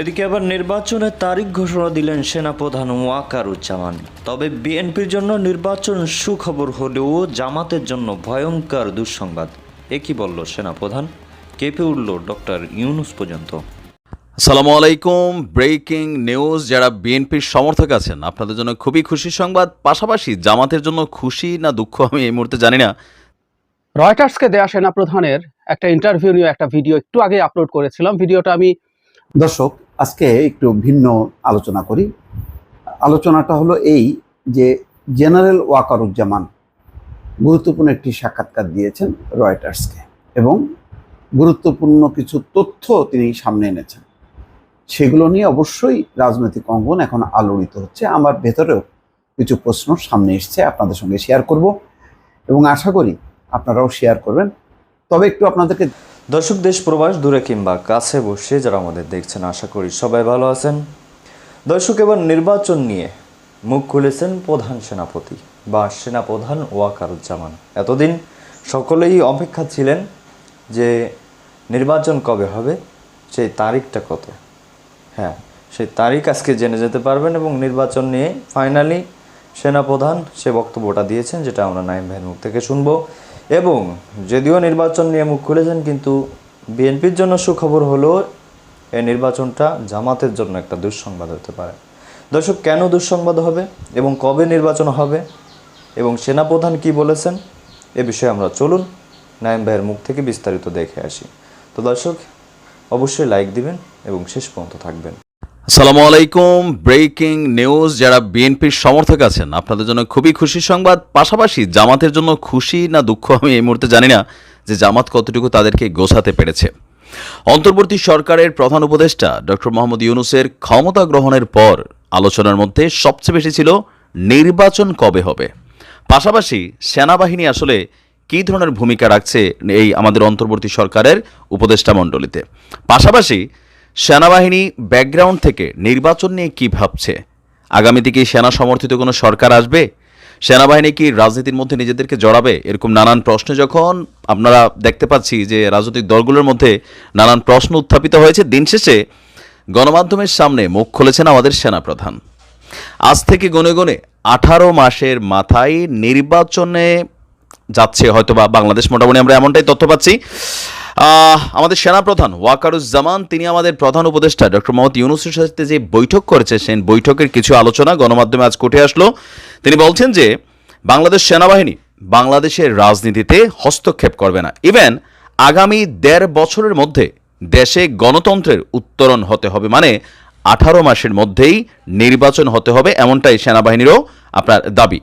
এদিকে আবার নির্বাচনের তারিখ ঘোষণা দিলেন সেনাপ্রধান ওয়াকারুজ্জামান। তবে বিএনপির জন্য নির্বাচন সুখবর হলেও জামাতের জন্য ভয়ঙ্কর দুঃসংবাদ। এ কি বলল সেনাপ্রধান? কেঁপে উঠল ডক্টর ইউনুস পর্যন্ত। আসসালামু আলাইকুম ব্রেকিং নিউজ যারা বিএনপির সমর্থক আছেন আপনাদের জন্য খুবই খুশি সংবাদ। পাশাপাশি জামাতের জন্য খুশি না দুঃখ আমি এই মুহূর্তে জানি না। রয়টার্সকে দেয়া সেনাপ্রধানের একটা ইন্টারভিউ নিয়ে একটা ভিডিও একটু আগে আপলোড করেছিলাম। ভিডিওটা আমি দর্শক, আজকে একটু ভিন্ন আলোচনা করি। আলোচনাটা হলো এই যে জেনারেল ওয়াকারুজ্জামান গুরুত্বপূর্ণ একটি সাক্ষাৎকার দিয়েছেন রয়টার্সকে এবং গুরুত্বপূর্ণ কিছু তথ্য তিনি সামনে এনেছেন। সেগুলো নিয়ে অবশ্যই রাজনৈতিক অঙ্গন এখন আলোড়িত হচ্ছে। আমার ভেতরেও কিছু প্রশ্ন সামনে এসছে, আপনাদের সঙ্গে শেয়ার করব এবং আশা করি আপনারাও শেয়ার করবেন। তবে একটু আপনাদেরকে দর্শক, দেশ, প্রবাস দূরে কিংবা কাছে বসে যারা আমাদের দেখছেন, আশা করি সবাই ভালো আছেন। দর্শক, এবার নির্বাচন নিয়ে মুখ খুলেছেন প্রধান সেনাপতি বা সেনাপ্রধান ওয়াকারুজ্জামান। এতদিন সকলেই অপেক্ষা ছিলেন যে নির্বাচন কবে হবে, সেই তারিখটা কত? হ্যাঁ সেই তারিখ আজকে জেনে যেতে পারবেন এবং নির্বাচন নিয়ে ফাইনালি সেনাপ্রধান সে বক্তব্যটা দিয়েছেন, যেটা আমরা নাইম ভাইয়ের মুখ থেকে শুনব। এবং যদিও নির্বাচন নিয়ে মুখ খুলেছেন, কিন্তু বিএনপির জন্য সুখবর হলো এই নির্বাচনটা জামাতের জন্য একটা দুঃসংবাদ হতে পারে। দর্শক, কেন দুঃসংবাদ হবে এবং কবে নির্বাচন হবে এবং সেনাপ্রধান কি বলেছেন এ বিষয়ে আমরা চলুন নাইম ভাইয়ের মুখ থেকে বিস্তারিত দেখে আসি। তো দর্শক, অবশ্যই লাইক দিবেন এবং শেষ পর্যন্ত থাকবেন। আসসালামু আলাইকুম। ব্রেকিং নিউজ, যারা বিএনপির সমর্থক আছেন, আপনাদের জন্য খুবই খুশি সংবাদ। পাশাপাশি জামাতের জন্য খুশি না দুঃখ আমি এই মুহূর্তে জানি না যে জামাত কতটুকু তাদেরকে গোছাতে পেরেছে। অন্তর্বর্তী সরকারের প্রধান উপদেষ্টা ডক্টর মোহাম্মদ ইউনুসের ক্ষমতা গ্রহণের পর আলোচনার মধ্যে সবচেয়ে বেশি ছিল নির্বাচন কবে হবে। পাশাপাশি সেনাবাহিনী আসলে কী ধরনের ভূমিকা রাখছে এই আমাদের অন্তর্বর্তী সরকারের উপদেষ্টা মণ্ডলীতে। পাশাপাশি সেনাবাহিনী ব্যাকগ্রাউন্ড থেকে নির্বাচন নিয়ে কি ভাবছে? আগামীতে কি সেনা সমর্থিত কোনো সরকার আসবে? সেনাবাহিনী কি রাজনীতির মধ্যে নিজেদেরকে জড়াবে? এরকম নানান প্রশ্ন যখন আপনারা দেখতে পাচ্ছি যে রাজনৈতিক দলগুলোর মধ্যে নানান প্রশ্ন উত্থাপিত হয়েছে। দিন শেষে গণমাধ্যমের সামনে মুখ খুলেছেন আমাদের সেনাপ্রধান। আজ থেকে গনে গনে আঠারো মাসের মাথায় নির্বাচনে যাচ্ছে হয়তো বা বাংলাদেশ মোটামুটি আমরা এমনটাই তথ্য পাচ্ছি। আমাদের সেনাপ্রধান ওয়াকারুজ্জামান, তিনি আমাদের প্রধান উপদেষ্টা, ডক্টর মোহাম্মদ ইউনুসের সাথে যে বৈঠক করেছে, সেই বৈঠকের কিছু আলোচনা গণমাধ্যমে আজ উঠে আসলো। তিনি বলছেন যে, বাংলাদেশ সেনাবাহিনী বাংলাদেশের রাজনীতিতে হস্তক্ষেপ করবে না। ইভেন আগামী দেড় বছরের মধ্যে দেশে গণতন্ত্রের উত্তরণ হতে হবে। মানে আঠারো মাসের মধ্যেই নির্বাচন হতে হবে, এমনটাই সেনাবাহিনীরও আপনার দাবি।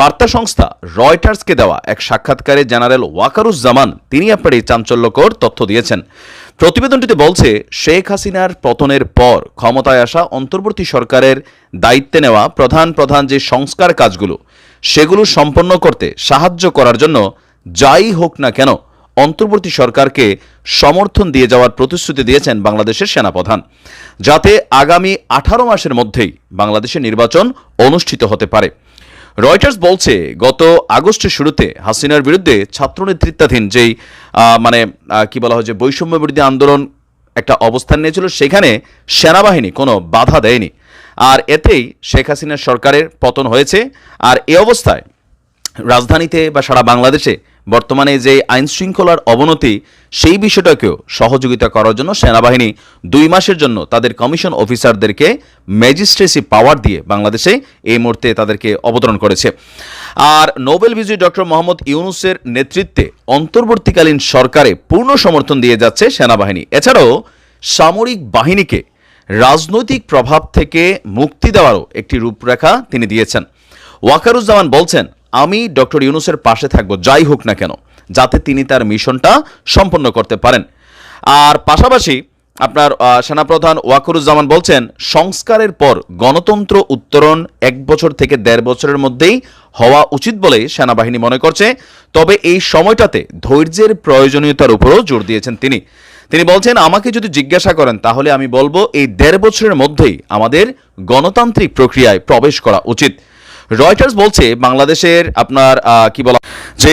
বার্তা সংস্থা রয়টার্সকে দেওয়া এক সাক্ষাৎকারে জেনারেল ওয়াকারুজ্জামান তিনি আপনার এই চাঞ্চল্যকর তথ্য দিয়েছেন। প্রতিবেদনটিতে বলছে, শেখ হাসিনার পতনের পর ক্ষমতায় আসা অন্তর্বর্তী সরকারের দায়িত্বে নেওয়া প্রধান প্রধান যে সংস্কার কাজগুলো, সেগুলো সম্পন্ন করতে সাহায্য করার জন্য যাই হোক না কেন অন্তর্বর্তী সরকারকে সমর্থন দিয়ে যাওয়ার প্রতিশ্রুতি দিয়েছেন বাংলাদেশের সেনাপ্রধান, যাতে আগামী আঠারো মাসের মধ্যেই বাংলাদেশের নির্বাচন অনুষ্ঠিত হতে পারে। রয়টার্স বলছে, গত আগস্টের শুরুতে হাসিনার বিরুদ্ধে ছাত্র নেতৃত্বাধীন যেই মানে কি বলা হয় যে বৈষম্য বিরোধী আন্দোলন একটা অবস্থান নিয়েছিল, সেখানে সেনাবাহিনী কোনো বাধা দেয়নি। আর এতেই শেখ হাসিনার সরকারের পতন হয়েছে। আর এ অবস্থায় রাজধানীতে বা সারা বাংলাদেশে বর্তমানে যে আইন শৃঙ্খলার অবনতি, সেই বিষয়টাকেও সহযোগিতা করার জন্য সেনাবাহিনী দুই মাসের জন্য তাদের কমিশন অফিসারদেরকে ম্যাজিস্ট্রেসি পাওয়ার দিয়ে বাংলাদেশে এই মুহূর্তে তাদেরকে অবতরণ করেছে। আর নোবেল বিজয়ী ডক্টর মোহাম্মদ ইউনুসের নেতৃত্বে অন্তর্বর্তীকালীন সরকারে পূর্ণ সমর্থন দিয়ে যাচ্ছে সেনাবাহিনী। এছাড়াও সামরিক বাহিনীকে রাজনৈতিক প্রভাব থেকে মুক্তি দেওয়ারও একটি রূপরেখা তিনি দিয়েছেন। ওয়াকারুজ্জামান বলছেন আমি ডক্টর ইউনুসের পাশে থাকব, যাই হোক না কেন, যাতে তিনি তার মিশনটা সম্পন্ন করতে পারেন। আর পাশাপাশি আপনার সেনাপ্রধান ওয়াকরুজ্জামান বলছেন, সংস্কারের পর গণতন্ত্র উত্তরণ এক বছর থেকে দেড় বছরের মধ্যেই হওয়া উচিত বলে সেনাবাহিনী মনে করছে। তবে এই সময়টাতে ধৈর্যের প্রয়োজনীয়তার উপরও জোর দিয়েছেন তিনি। তিনি বলছেন, আমাকে যদি জিজ্ঞাসা করেন, তাহলে আমি বলব, এই দেড় বছরের মধ্যেই আমাদের গণতান্ত্রিক প্রক্রিয়ায় প্রবেশ করা উচিত। রয়টার্স বলছে বাংলাদেশের আপনার কি বলা যে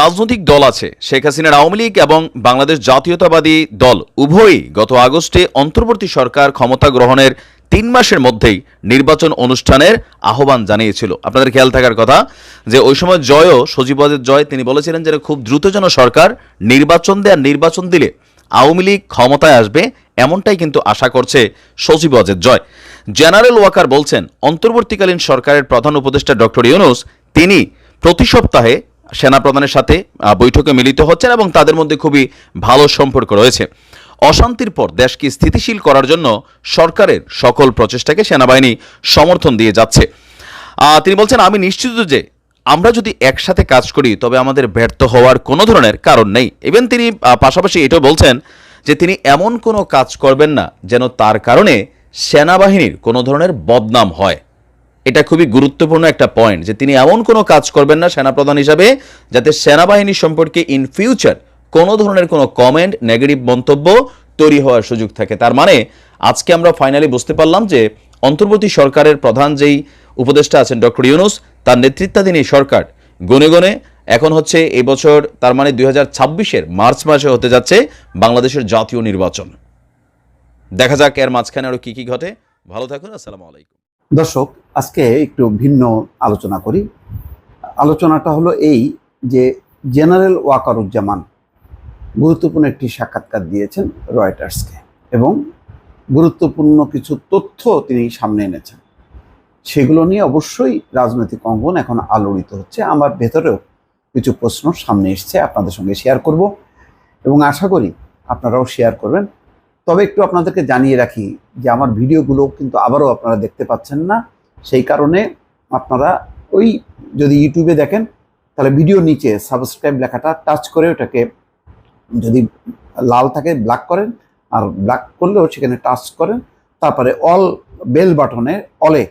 রাজনৈতিক দল আছে, শেখ হাসিনার আওয়ামী লীগ এবং বাংলাদেশ জাতীয়তাবাদী দল, উভয়ই গত আগস্টে অন্তর্বর্তী সরকার ক্ষমতা গ্রহণের তিন মাসের মধ্যেই নির্বাচন অনুষ্ঠানের আহ্বান জানিয়েছিল। আপনাদের খেয়াল থাকার কথা যে, ওই সময় জয়ও সজীবদের জয়, তিনি বলেছিলেন যে খুব দ্রুত যেন সরকার নির্বাচন দেয় নির্বাচন দিলে আওয়ামী লীগ ক্ষমতায় আসবে, এমনটাই কিন্তু আশা করছে সজীব অজের জয়। জেনারেল ওয়াকার বলছেন, অন্তর্বর্তীকালীন সরকারের প্রধান উপদেষ্টা ডক্টর ইউনুস, তিনি প্রতি সপ্তাহে সেনাপ্রধানের সাথে বৈঠকে মিলিত হচ্ছেন এবং তাদের মধ্যে খুবই ভালো সম্পর্ক রয়েছে। অশান্তির পর দেশকে স্থিতিশীল করার জন্য সরকারের সকল প্রচেষ্টাকে সেনাবাহিনী সমর্থন দিয়ে যাচ্ছে। তিনি বলছেন, আমি নিশ্চিত যে আমরা যদি একসাথে কাজ করি, তবে আমাদের ব্যর্থ হওয়ার কোনো ধরনের কারণ নেই। ইভেন তিনি পাশাপাশি এটাও বলছেন যে তিনি এমন কোনো কাজ করবেন না যেন তার কারণে সেনাবাহিনীর কোনো ধরনের বদনাম হয়। এটা খুবই গুরুত্বপূর্ণ একটা পয়েন্ট যে তিনি এমন কোনো কাজ করবেন না সেনাপ্রধান হিসাবে যাতে সেনাবাহিনী সম্পর্কে ইন ফিউচার কোনো ধরনের কোনো কমেন্ট নেগেটিভ মন্তব্য তৈরি হওয়ার সুযোগ থাকে। তার মানে আজকে আমরা ফাইনালি বুঝতে পারলাম যে অন্তর্বর্তী সরকারের প্রধান যেই উপদেষ্টা আছেন ডক্টর ইউনুস, তার নেতৃত্বাধীন এই সরকার। গনে গনে এখন হচ্ছে এই বছর, তার মানে দুই হাজার মার্চ মাসে হতে যাচ্ছে বাংলাদেশের জাতীয় নির্বাচন। দেখা যাক এর মাঝখানে আরও কী কী ঘটে। ভালো থাকুন, আসসালামু আলাইকুম। দর্শক, আজকে একটু ভিন্ন আলোচনা করি। আলোচনাটা হলো এই যে জেনারেল ওয়াকারুজ্জামান গুরুত্বপূর্ণ একটি সাক্ষাৎকার দিয়েছেন রয়টার্সকে এবং গুরুত্বপূর্ণ কিছু তথ্য তিনি সামনে এনেছেন। সেগুলো নিয়ে অবশ্যই রাজনৈতিক অঙ্গন এখন আলোড়িত হচ্ছে। আমার ভেতরেও কিছু প্রশ্ন সামনে এসছে, আপনাদের সঙ্গে শেয়ার করব এবং আশা করি আপনারাও শেয়ার করবেন। তবে একটু আপনাদেরকে জানিয়ে রাখি যে আমার ভিডিওগুলো কিন্তু আবারও আপনারা দেখতে পাচ্ছেন না। সেই কারণে আপনারা ওই যদি ইউটিউবে দেখেন, তাহলে ভিডিও নিচে সাবস্ক্রাইব লেখাটা টাচ করে ওটাকে যদি লাল থাকে, ব্ল্যাক করেন, আর ব্ল্যাক করলেও সেখানে টাচ করেন, তারপরে অল বেল বাটনে অলে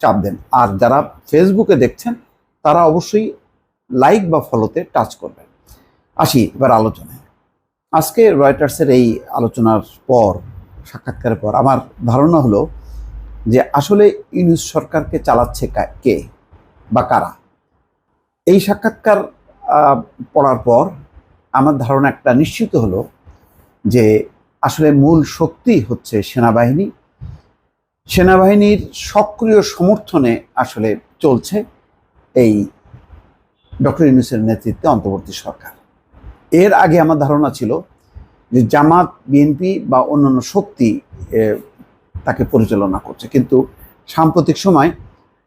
চাপ দেন। আর যারা ফেসবুকে দেখছেন, তারা অবশ্যই লাইক বা ফলোতে টাচ করবেন। আসি এবার আলোচনায়। আজকে রয়টার্সের এই আলোচনার পর, সাক্ষাৎকারের পর আমার ধারণা হলো যে আসলে ইউনুস সরকারকে চালাচ্ছে কে বা কারা? এই সাক্ষাৎকার পড়ার পর আমার ধারণা একটা নিশ্চিত হলো যে আসলে মূল শক্তি হচ্ছে সেনাবাহিনী। সেনাবাহিনীর সক্রিয় সমর্থনে আসলে চলছে এই ডক্টর ইউনুসের নেতৃত্বে অন্তর্বর্তী সরকার। এর আগে আমার ধারণা ছিল যে জামাত বিএনপি বা অন্যান্য শক্তি তাকে পরিচালনা করছে। কিন্তু সাম্প্রতিক সময়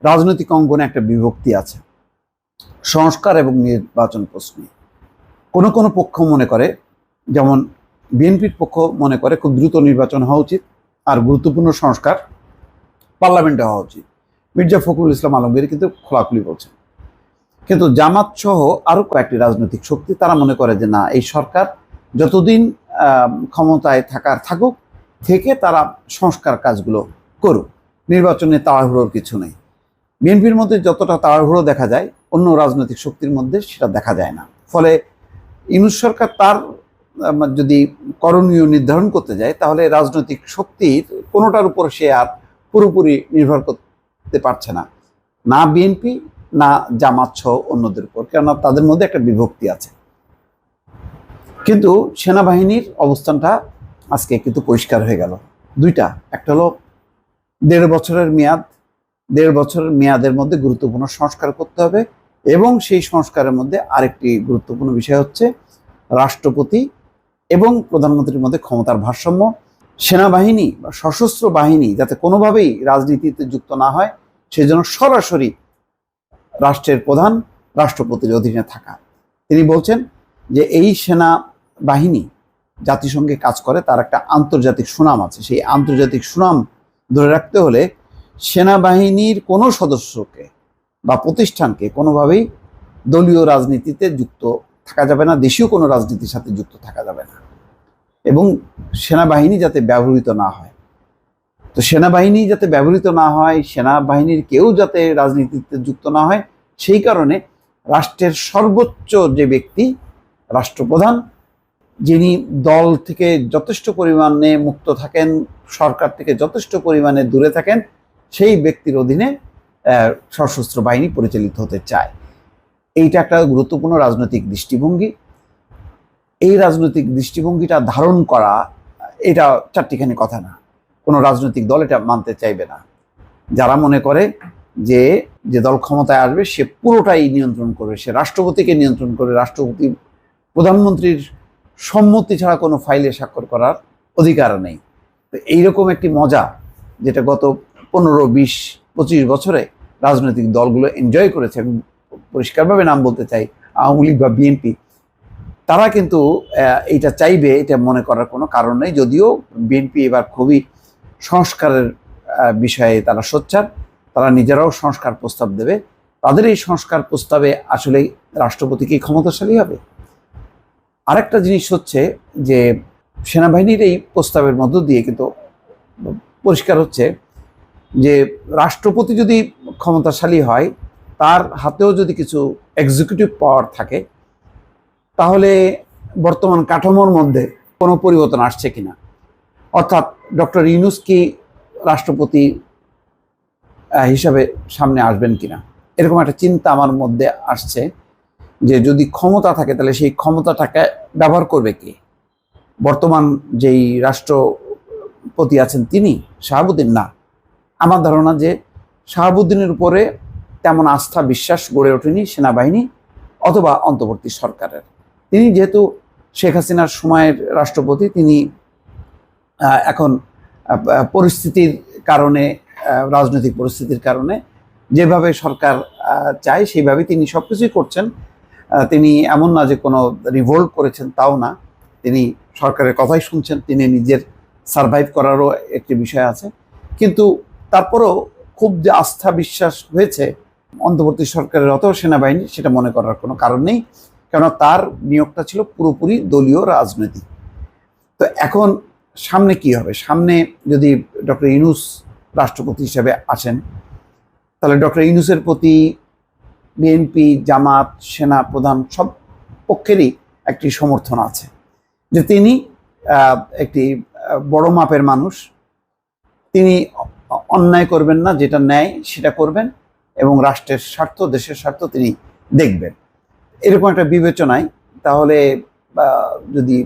রাজনৈতিক অঙ্গনে একটা বিভক্তি আছে। সংস্কার এবং নির্বাচন প্রশ্নে। কোনো কোনো পক্ষ মনে করে, যেমন বিএনপির পক্ষ মনে করে খুব দ্রুত নির্বাচন হওয়া উচিত আর গুরুত্বপূর্ণ সংস্কার পার্লামেন্টে হওয়া উচিত। মির্জা ফখরুল ইসলাম আলমগীর কিন্তু খোলাখুলি বলছেন কিন্তু জামাত সহ আরও কয়েকটি রাজনৈতিক শক্তি, তারা মনে করে যে না, এই সরকার যতদিন ক্ষমতায় থাকার থাকুক, থেকে তারা সংস্কার কাজগুলো করুক। নির্বাচনে তাড়াহুড়োর কিছু নেই। বিএনপির মধ্যে যতটা তাড়াহুড়ো দেখা যায়, অন্য রাজনৈতিক শক্তির মধ্যে সেটা দেখা যায় না। ফলে ইউনুস সরকার তার যদি করণীয় নির্ধারণ করতে যায়, তাহলে রাজনৈতিক শক্তির কোনোটার উপর সে আর পুরোপুরি নির্ভর করতে পারছে না। না বিএনপি না জামাত সহ অন্যদের উপর, কেননা তাদের মধ্যে একটা বিভক্তি আছে। কিন্তু সেনাবাহিনীর অবস্থানটা আজকে কিন্তু পরিষ্কার হয়ে গেল। দুইটা, একটা হলো দেড় বছরের মেয়াদ, দেড় বছরের মেয়াদের মধ্যে গুরুত্বপূর্ণ সংস্কার করতে হবে এবং সেই সংস্কারের মধ্যে আরেকটি গুরুত্বপূর্ণ বিষয় হচ্ছে রাষ্ট্রপতি এবং প্রধানমন্ত্রীর মধ্যে ক্ষমতার ভারসাম্য। সেনাবাহিনী বা সশস্ত্র বাহিনী যাতে কোনোভাবেই রাজনীতিতে যুক্ত না হয়, সেজন্য সরাসরি রাষ্ট্রের প্রধান রাষ্ট্রপতির অধীনে থাকা। তিনি বলছেন যে এই সেনা বাহিনী জাতিসংঘে কাজ করে, তার একটা আন্তর্জাতিক সুনাম আছে। সেই আন্তর্জাতিক সুনাম ধরে রাখতে হলে সেনাবাহিনীর কোনো সদস্যকে বা প্রতিষ্ঠানকে কোনোভাবেই দলীয় রাজনীতিতে যুক্ত থাকা যাবে না, দেশীয় কোনো রাজনীতির সাথে যুক্ত থাকা যাবে না। এবং সেনাবাহিনী যাতে ব্যবহৃত না হয় তো সেনাবাহিনী যাতে ব্যবহৃত না হয়, সেনাবাহিনীর কেউ যাতে রাজনীতিতে যুক্ত না হয়, সেই কারণে রাষ্ট্রের সর্বোচ্চ যে ব্যক্তি, রাষ্ট্রপ্রধান, যিনি দল থেকে যথেষ্ট পরিমাণে মুক্ত থাকেন, সরকার থেকে যথেষ্ট পরিমাণে দূরে থাকেন, সেই ব্যক্তির অধীনে সশস্ত্র বাহিনী পরিচালিত হতে চায়। এইটা একটা গুরুত্বপূর্ণ রাজনৈতিক দৃষ্টিভঙ্গি। এই রাজনৈতিক দৃষ্টিভঙ্গিটা ধারণ করা, এটা চারটিখানি কথা না। কোনো রাজনৈতিক দল এটা মানতে চাইবে না। যারা মনে করে যে যে দল ক্ষমতায় আসবে, সে পুরোটাই নিয়ন্ত্রণ করবে। সে রাষ্ট্রপতিকে নিয়ন্ত্রণ করে রাষ্ট্রপতি, প্রধানমন্ত্রীর সম্মতি ছাড়া কোনো ফাইলে স্বাক্ষর করার অধিকার নেই। তো এইরকম একটি মজা, যেটা গত পনেরো, বিশ, পঁচিশ বছরে রাজনৈতিক দলগুলো এনজয় করেছে, আমি পরিষ্কারভাবে নাম বলতে চাই, আওয়ামী লীগ বা বিএনপি, তারা কিন্তু এইটা চাইবে, এটা মনে করার কোনো কারণ নেই। যদিও বিএনপি এবার খুবই সংস্কারের বিষয়ে তারা সোচ্চার, তারা নিজেরাও সংস্কার প্রস্তাব দেবে। তাদের এই সংস্কার প্রস্তাবে আসলে রাষ্ট্রপতি কি ক্ষমতাশালী হবে? আরেকটা জিনিস হচ্ছে যে সেনাবাহিনীর এই প্রস্তাবের মধ্য দিয়ে কিন্তু পরিষ্কার হচ্ছে যে রাষ্ট্রপতি যদি ক্ষমতাশালী হয়, তার হাতেও যদি কিছু এক্সিকিউটিভ পাওয়ার থাকে, তাহলে বর্তমান কাঠামোর মধ্যে কোনো পরিবর্তন আসছে কিনা? অর্থাৎ ডক্টর ইউনুস কি রাষ্ট্রপতি হিসাবে সামনে আসবেন কিনা? এরকম একটা চিন্তা আমার মধ্যে আসছে যে যদি ক্ষমতা থাকে, তাহলে সেই ক্ষমতাটাকে ব্যবহার করবে কে? বর্তমান যেই রাষ্ট্রপতি আছেন তিনি, শাহাবুদ্দিন? না। আমার ধারণা যে শাহাবুদ্দিনের উপরে তেমন আস্থা, বিশ্বাস গড়ে ওঠেনি সেনাবাহিনী অথবা অন্তর্বর্তী সরকারের। তিনি যেহেতু শেখ হাসিনার সময়ের রাষ্ট্রপতি, তিনি এখন পরিস্থিতির কারণে রাজনৈতিক পরিস্থিতির কারণে যেভাবে সরকার চায় সেইভাবে তিনি সব কিছুই করছেন তিনি এমন না যে কোনো রিভোল্ট করেছেন, তাও না। তিনি সরকারের কথাই শুনছেন, তিনি নিজের সারভাইভ করারও একটি বিষয় আছে। কিন্তু তারপরেও খুব যে আস্থা বিশ্বাস হয়েছে অন্তর্বর্তী সরকারের অত সেনাবাহিনী, সেটা মনে করার কোনো কারণ নেই। কেননা তার নিয়োগটা ছিল পুরোপুরি দলীয় রাজনৈতিক তো এখন সামনে কি হবে? সামনে যদি ডক্টর ইউনুস রাষ্ট্রপতি হিসেবে আসেন, তাহলে ডক্টর ইউনুসের প্রতি বিএনপি, জামাত, সেনা প্রধান সব পক্ষেরই একটি সমর্থন আছে। যে তিনি একটি বড় মাপের মানুষ। তিনি অন্যায় করবেন না, যেটা ন্যায় সেটা করবেন এবং রাষ্ট্রের স্বার্থ, দেশের স্বার্থ তিনি দেখবেন। এরকম একটা বিবেচনায় তাহলে যদি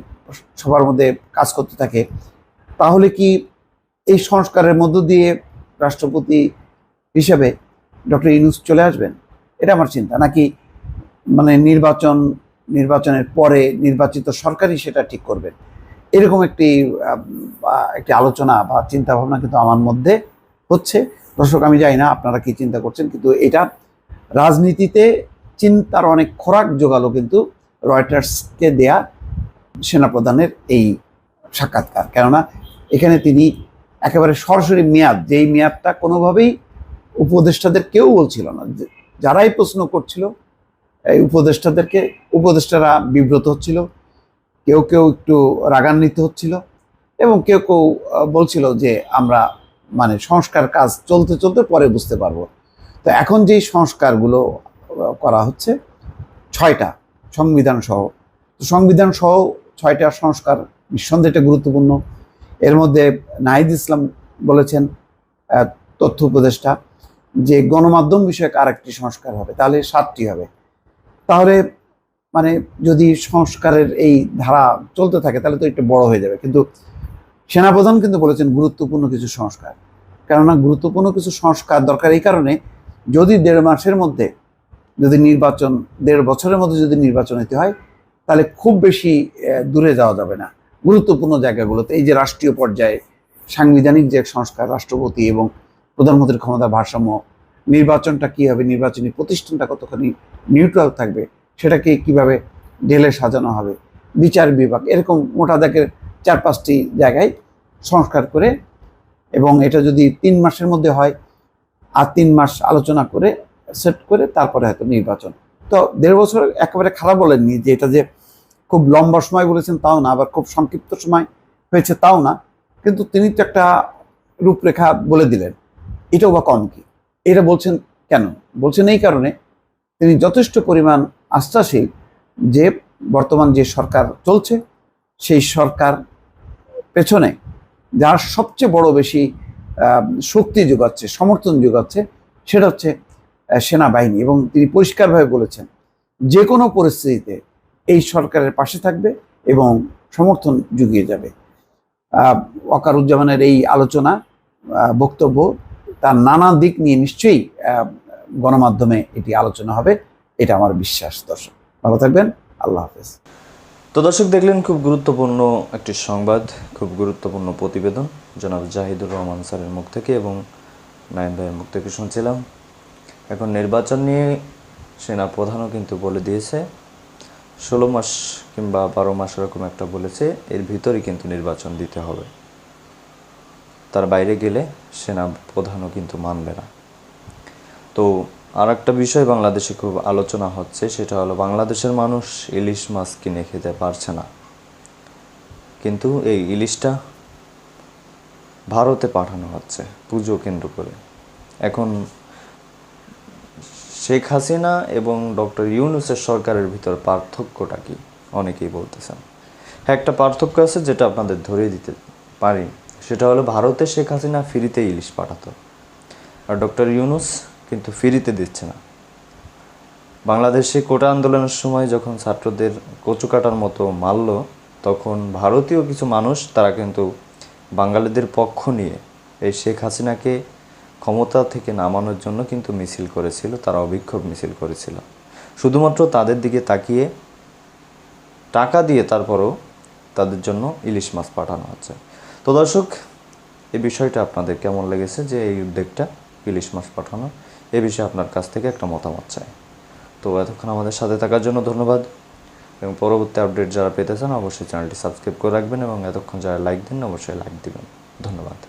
সবার মধ্যে কাজ করতে থাকে, তাহলে কি এই সংস্কারের মধ্য দিয়ে রাষ্ট্রপতি হিসেবে ডক্টর ইউনুস চলে আসবেন? এটা আমার চিন্তা। নাকি মানে নির্বাচন, নির্বাচনের পরে নির্বাচিত সরকারই সেটা ঠিক করবেন এরকম একটি একটি আলোচনা বা চিন্তা ভাবনা কিন্তু আমার মধ্যে হচ্ছে। দর্শক, আমি জানি না আপনারা কি চিন্তা করছেন, কিন্তু এটা রাজনীতিতে চিন্তার অনেক খোরাক জোগালো কিন্তু রয়টার্সকে দেয়া সেনাপ্রধানের এই সাক্ষাৎকার। কেননা এখানে তিনি একেবারে সরাসরি মেয়াদ, যেই মেয়াদটা কোনোভাবেই উপদেষ্টাদের কেউ বলছিল না। যারাই প্রশ্ন করছিল, এই উপদেষ্টাদেরকে, উপদেষ্টারা বিব্রত হচ্ছিল, কেউ কেউ একটু রাগান্বিত হচ্ছিল এবং কেউ কেউ বলছিল যে আমরা মানে সংস্কার কাজ চলতে চলতে পরে বুঝতে পারব। তো এখন যেই সংস্কারগুলো করা হচ্ছে, ছয়টা সংবিধান সহ সংবিধান সহ ছয়টা সংস্কার নিঃসন্দেহে এটা গুরুত্বপূর্ণ। এর মধ্যে নাহিদ ইসলাম বলেছেন তথ্য উপদেষ্টা, যে গণমাধ্যম বিষয়ক আরেকটি সংস্কার হবে, তাহলে সাতটি হবে। তাহলে মানে যদি সংস্কারের এই ধারা চলতে থাকে, তাহলে তো একটু বড় হয়ে যাবে। কিন্তু সেনাপ্রধান কিন্তু বলেছেন গুরুত্বপূর্ণ কিছু সংস্কার। কেননা গুরুত্বপূর্ণ কিছু সংস্কার দরকার এই কারণে, যদি দেড় মাসের মধ্যে যদি নির্বাচন, দেড় বছরের মধ্যে যদি নির্বাচন হতে হয় তাহলে খুব বেশি দূরে যাওয়া যাবে না। গুরুত্বপূর্ণ জায়গাগুলোতে, এই যে রাষ্ট্রীয় পর্যায়ে সাংবিধানিক যে সংস্কার, রাষ্ট্রপতি এবং প্রধানমন্ত্রীর ক্ষমতা ভারসাম্য, নির্বাচনটা কী হবে নির্বাচনী প্রতিষ্ঠানটা কতখানি নিউট্রাল থাকবে, সেটাকে কীভাবে ঢেলে সাজানো হবে, বিচার বিভাগ, এরকম মোটা দাগের চার পাঁচটি জায়গায় সংস্কার করে এবং এটা যদি তিন মাসের মধ্যে হয়, আর তিন মাস আলোচনা করে, সেট করে তারপরে হয়তো নির্বাচন। তো দেড় বছর একেবারে খারাপ বলেননি যে এটা যে খুব লম্বা সময় বলেছেন তাও না, আবার খুব সংক্ষিপ্ত সময় হয়েছে তাও না। কিন্তু তিনি তো একটা রূপরেখা বলে দিলেন। এটাও বা কম কি? এটা বলছেন কেন? বলছেন এই কারণে তিনি যথেষ্ট পরিমাণ আস্থাশীল যে বর্তমান যে সরকার চলছে, সেই সরকার পেছনে যার সবচেয়ে বড় বেশি শক্তি যোগাচ্ছে, সমর্থন যোগাচ্ছে, সেটা হচ্ছে সেনাবাহিনী এবং তিনি পরিষ্কারভাবে বলেছেন যে কোনো পরিস্থিতিতে এই সরকারের পাশে থাকবে এবং সমর্থন জুগিয়ে যাবে। ওয়াকারুজ্জামানের এই আলোচনা বক্তব্য তার নানা দিক নিয়ে নিশ্চয়ই গণমাধ্যমে এটি আলোচনা হবে, এটা আমার বিশ্বাস। দর্শক, ভালো থাকবেন, আল্লাহ হাফেজ। তো দর্শক, দেখলেন খুব গুরুত্বপূর্ণ একটি সংবাদ, খুব গুরুত্বপূর্ণ প্রতিবেদন। জনাব জাহিদুর রহমান স্যারের মুখ থেকে এবং নাইন ভাইয়ের মুখ থেকে শুনছিলাম। এখন নির্বাচন নিয়ে সেনা প্রধানও কিন্তু বলে দিয়েছে। ষোলো মাস কিংবা বারো মাস এরকম একটা বলেছে, এর ভিতরে কিন্তু নির্বাচন দিতে হবে। তার বাইরে গেলে সেনা প্রধানও কিন্তু মানবে না। তো আর একটা বিষয় বাংলাদেশে খুব আলোচনা হচ্ছে, সেটা হলো বাংলাদেশের মানুষ ইলিশ মাছ কিনে খেতে পারছে না। কিন্তু এই ইলিশটা ভারতে পাঠানো হচ্ছে পুজো কেন্দ্র করে। এখন শেখ হাসিনা এবং ডক্টর ইউনুসের সরকারের ভিতর পার্থক্যটা কি? অনেকেই বলতেছেন। হ্যাঁ একটা পার্থক্য আছে যেটা আপনাদের ধরিয়ে দিতে পারি। সেটা হলো ভারতে শেখ হাসিনা ফ্রিতে ইলিশ পাঠাতো। আর ডক্টর ইউনুস কিন্তু ফ্রিতে দিচ্ছে না। বাংলাদেশে কোটা আন্দোলনের সময় যখন ছাত্রদের কচু কাটার মতো মারল, তখন ভারতীয় কিছু মানুষ, তারা কিন্তু বাঙালিদের পক্ষ নিয়ে এই শেখ হাসিনাকে ক্ষমতা থেকে নামানোর জন্য কিন্তু মিছিল করেছিল, তারা অবিক্ষোভ মিছিল করেছিল। শুধুমাত্র তাদের দিকে তাকিয়ে টাকা দিয়ে তারপরও তাদের জন্য ইলিশ মাছ পাঠানো হচ্ছে। তো দর্শক, এই বিষয়টা আপনাদের কেমন লেগেছে যে এই উদ্যোগটা ইলিশ মাছ পাঠানো? এ বিষয়ে আপনার কাছ থেকে একটা মতামত চাই। তো এতক্ষণ আমাদের সাথে থাকার জন্য ধন্যবাদ। এবং পরবর্তী আপডেট যারা পেতে চান, অবশ্যই চ্যানেলটি সাবস্ক্রাইব করে রাখবেন এবং এতক্ষণ যারা লাইক দেন অবশ্যই লাইক দিবেন। ধন্যবাদ।